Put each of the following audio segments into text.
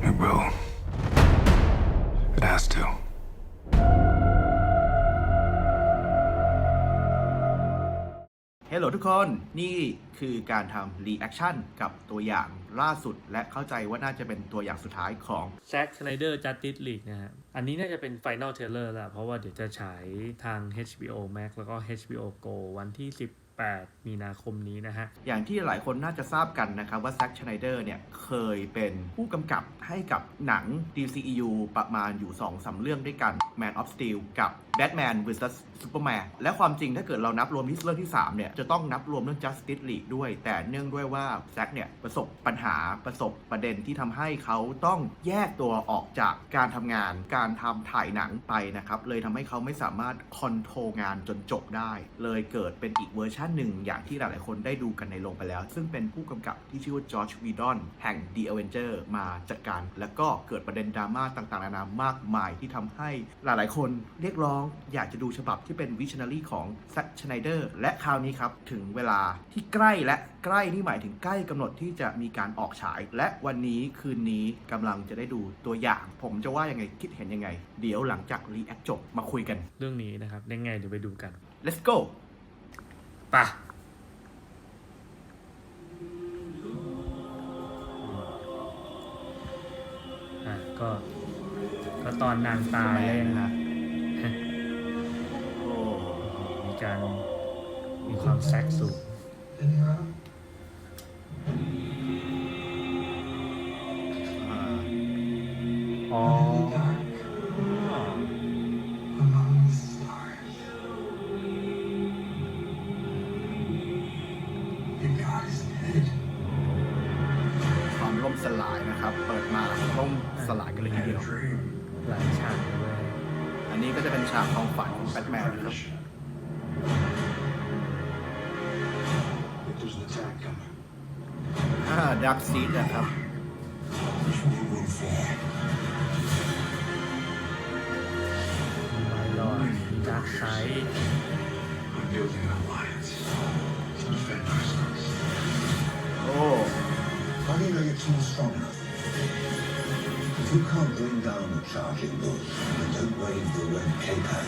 It will. It has to. เฮลโหลทุกคนนี่คือการทำรีแอคชั่นกับตัวอย่างล่าสุด และเข้าใจว่าน่าจะเป็นตัวอย่างสุดท้ายของแซ็กสไนเดอร์จั s ติสลีกนะฮะอันนี้น่าจะเป็น Final Trailer แล้วเพราะว่าเดี๋ยวจะฉายทาง HBO Max แล้วก็ HBO Go วันที่ 18มีนาคมนี้นะฮะ อย่างที่หลายคนน่าจะทราบกันนะครับว่าแซ็กชไนเดอร์เนี่ยเคยเป็นผู้กำกับให้กับหนัง DCEU ประมาณอยู่2 3เรื่องด้วยกัน Man of Steel กับ Batman vs Superman และความจริงถ้าเกิดเรานับรวมที่เรื่องที่ 3 เนี่ย จะต้องนับรวมเรื่อง Justice League ด้วย แต่เนื่องด้วยว่าแซกเนี่ย ประสบปัญหาประสบประเด็นที่ทำให้เขาต้องแยกตัวออกจากการทำงาน การทำถ่ายหนังไปนะครับ เลยทำให้เขาไม่สามารถคอนโทรลงานจนจบได้ เลยเกิดเป็นอีกเวอร์ชันหนึ่ง อย่างที่หลาย ๆ คนได้ดูกันในโรงไปแล้ว ซึ่งเป็นผู้กำกับที่ชื่อว่าจอร์จวีดอนแห่ง The Avenger มาจัดการ แล้วก็เกิดประเด็นดราม่าต่าง ๆ นานามากมายที่ทำให้หลาย ๆ คนเรียกร้องอยากจะดูฉบับที่เป็นวิช i น n รีของแซ็กชไนเดอร์และคราวนี้ครับ ถึงเวลาที่ใกล้และใกล้นี่หมายถึงใกล้กำหนดที่จะมีการออกฉาย และวันนี้คืนนี้กำลังจะได้ดูตัวอย่าง ผมจะว่ายังไงคิดเห็นยังไง เดี๋ยวหลังจากรีแอคจบมาคุยกัน เรื่องนี้นะครับยังไงเดี๋ยวไปดูกัน let's go ปะอะก็ก็ตอนนางตายแล้วยังนะโอ้ การมีความแซ็กสูงอ่าอ๋อ among the stars. And God is dead. ความล่มสลายนะครับ เปิดมาล่มสลายกันเลยทีเดียว dream. หลายฉากเลยอันนี้ก็จะเป็นฉากความฝันของแบทแมนนะครับ If there's an attack coming, อ่าดักซีดนะครับ there's no room for. ไมลอดดาร์กไซด์ I'm building an alliance to defend ourselves. โอ้ How do you know your tool's strong enough? If you can't bring down the charging bull, then don't wave the red cape at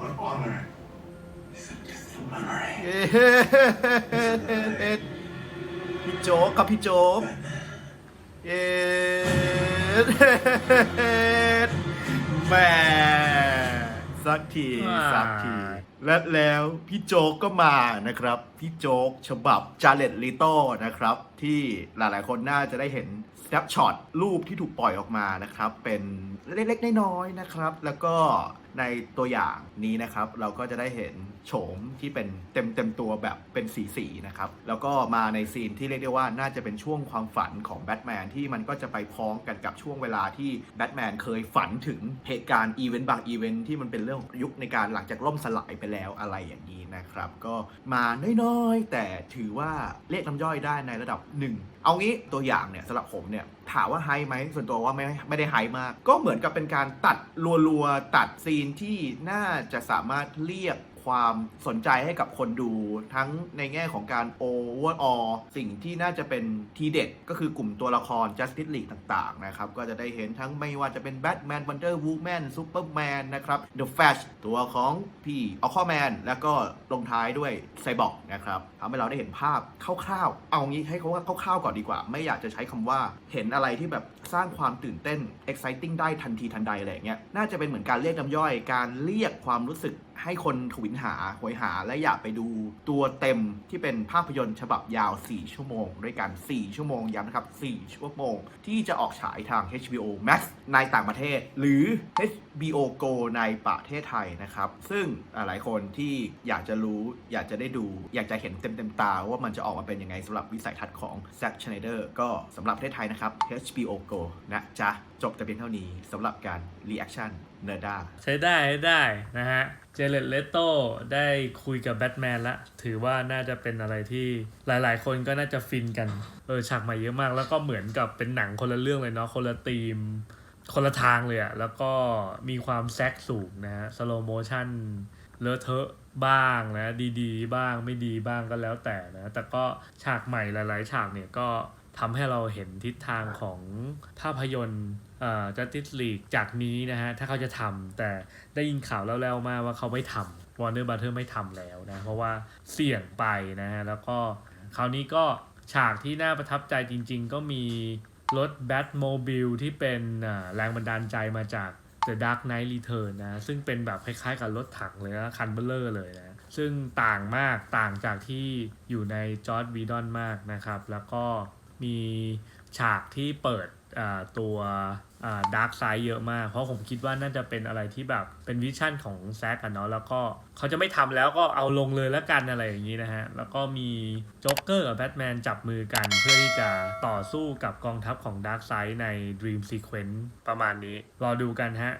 where honor is a distant memory. เย้พี่โจ๊กกับพี่โจ๊กเย้แหม่สักทีสักทีและแล้วพี่โจ๊กก็มานะครับ พี่โจ๊กฉบับจาเลตลิโต้นะครับ ที่หลายๆคนน่าจะได้เห็น snapshot รูปที่ถูกปล่อยออกมานะครับ เป็นเล็กๆน้อยๆนะครับ แล้วก็ในตัวอย่างนี้นะครับ เราก็จะได้เห็นโฉมที่เป็นเต็มเต็มตัวแบบเป็นสีๆนะครับ แล้วก็มาในซีนที่เรียกได้ว่าน่าจะเป็นช่วงความฝันของแบทแมนที่มันก็จะไปพ้องกันกับช่วงเวลาที่แบทแมนเคยฝันถึงเหตุการณ์อีเวนต์บางอีเวนต์ที่มันเป็นเรื่องยุคในการหลังจากล่มสลายไปแล้วอะไรอย่างนี้นะครับ ก็มาน้อยๆ แต่ถือว่าเรียกน้ำย่อยได้ในระดับหนึ่งเอางี้ตัวอย่างเนี่ยสำหรับผมเนี่ยถามว่าไฮไหมส่วนตัวว่าไม่ไม่ได้ไฮมาก ก็เหมือนกับเป็นการตัดรัวๆตัดซีนที่น่าจะสามารถเรียก ความสนใจให้กับคนดู ทั้งในแง่ของการโอเวอร์ออสิ่งที่น่าจะเป็นทีเด็ดก็คือกลุ่มตัวละคร Justice League ต่างๆนะครับก็จะได้เห็นทั้งไม่ว่าจะเป็น Batman Wonder Woman Superman นะครับ The Flash ตัวของพี่ออคอแมนแล้วก็ลงท้ายด้วยไซบอร์กนะครับทำให้เราได้เห็นภาพคร่าวๆ เอางี้ให้เขาคร่าวๆก่อนดีกว่า ไม่อยากจะใช้คำว่าเห็นอะไรที่แบบสร้างความตื่นเต้น exciting ได้ทันทีทันใดอะไรเงี้ยน่าจะเป็นเหมือนการเรียกน้ำย่อยการเรียกความรู้สึก ให้คนทวินหาหวยหาและอยากไปดูตัวเต็มที่เป็นภาพยนตร์ฉบับยาว 4 ชั่วโมง ด้วยกัน 4 ชั่วโมงย้ำนะครับ 4 ชั่วโมง ที่จะออกฉายทาง HBO Max ในต่างประเทศ หรือ HBO Go ในประเทศไทยนะครับ ซึ่งหลายคนที่อยากจะรู้อยากจะได้ดู อยากจะเห็นเต็มเต็มๆตาว่ามันจะออกมาเป็นยังไงสำหรับวิสัยทัศน์ของ Zack Schneider ก็สำหรับประเทศไทยนะครับ HBO Go นะจ๊ะจบแต่เพียงเท่านี้สำหรับการ reaction เน อร์ด้าใช้ได้ใช้ได้นะฮะ เจเลตเลโตได้คุยกับแบทแมนละ ถือว่าน่าจะเป็นอะไรที่หลายๆ คนก็น่าจะฟินกัน เออฉากใหม่เยอะมาก แล้วก็เหมือนกับเป็นหนังคนละเรื่องเลยเนาะคนละธีม คนละทางเลยอะแล้วก็มีความแซกสูงนะฮะสโลโมชั่นเลอะเทอะบ้างนะ ดีๆ บ้างไม่ดีบ้างก็แล้วแต่นะ แต่ก็ฉากใหม่หลาย ๆ ฉากเนี่ยก็ทำให้เราเห็นทิศทางของภาพยนตร์ เอ่อ Justice League จากนี้นะฮะ ถ้าเขาจะทำแต่ได้ยินข่าวแล้วๆมาว่าเขาไม่ทำ Warner Brother ไม่ทำแล้วนะ เพราะว่าเสี่ยงไปนะฮะ แล้วก็คราวนี้ก็ฉากที่น่าประทับใจจริง ๆ ก็มีรถ Batmobile ที่เป็นแรงบันดาลใจมาจาก The Dark Knight Return นะ ซึ่งเป็นแบบคล้ายๆกับรถถังเลยนะคันเบลเลอร์เลยนะ ซึ่งต่างมากต่างจากที่อยู่ในจอร์ดวีดอนมากนะครับ แล้วก็มีฉากที่เปิด ตัวดาร์กไซด์เยอะมาก เพราะผมคิดว่าน่าจะเป็นอะไรที่แบบเป็นวิชั่นของแซกอะเนาะแล้วก็เขาจะไม่ทำแล้วก็เอาลงเลยแล้วกันอะไรอย่างนี้นะฮะ แล้วก็มีโจ๊กเกอร์กับแบทแมนจับมือกัน เพื่อที่จะต่อสู้กับกองทัพของดาร์กไซด์ใน Dream Sequence ประมาณนี้ รอดูกันฮะ